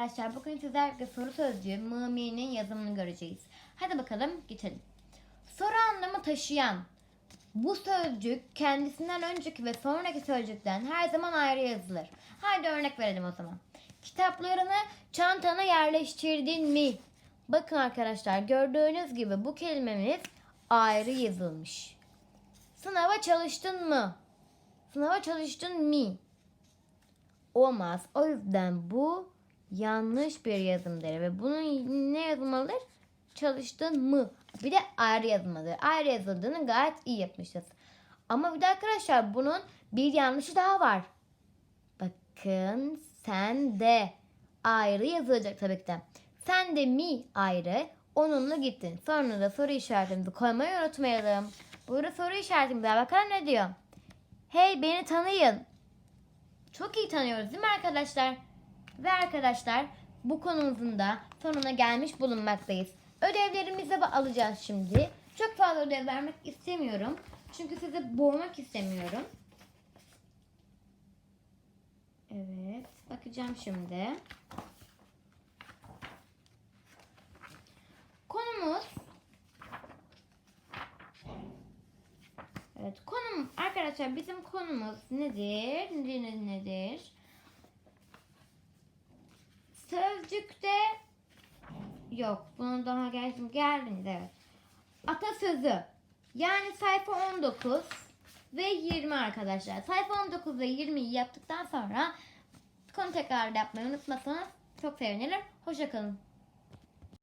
arkadaşlar. Bugün sizlerle soru sözcüğü mı'minin yazımını göreceğiz. Hadi bakalım geçelim. Soru anlamı taşıyan bu sözcük kendisinden önceki ve sonraki sözcükten her zaman ayrı yazılır. Haydi örnek verelim o zaman. Kitaplarını çantana yerleştirdin mi? Bakın arkadaşlar gördüğünüz gibi bu kelimemiz ayrı yazılmış. Sınava çalıştın mı? Sınava çalıştın mi? Olmaz. O yüzden bu yanlış bir yazımdır ve bunun ne yazılmalıdır? Çalıştın mı? Bir de ayrı yazılmalıdır. Ayrı yazıldığını gayet iyi yapmışız. Ama bir de arkadaşlar bunun bir yanlışı daha var. Bakın sen de ayrı yazılacak tabii ki de. Sen de mi ayrı onunla gittin. Sonra da soru işaretimizi koymayı unutmayalım. Burada soru işaretimiz var. Bakalım ne diyor? Hey beni tanıyın. Çok iyi tanıyoruz değil mi arkadaşlar? Ve arkadaşlar bu konumuzun da sonuna gelmiş bulunmaktayız. Ödevlerimizi ba- alacağız şimdi. Çok fazla ödev vermek istemiyorum. Çünkü sizi boğmak istemiyorum. Evet. Bakacağım şimdi. Konumuz Evet konum arkadaşlar bizim konumuz nedir? Nedir nedir? Sözcükte yok. Bunu daha geldim geldiniz evet. Atasözü. Yani sayfa 19 ve 20 arkadaşlar. Sayfa 19 ve 20'yi yaptıktan sonra konu tekrar yapmayı unutmasanız çok sevinirim. Hoşçakalın.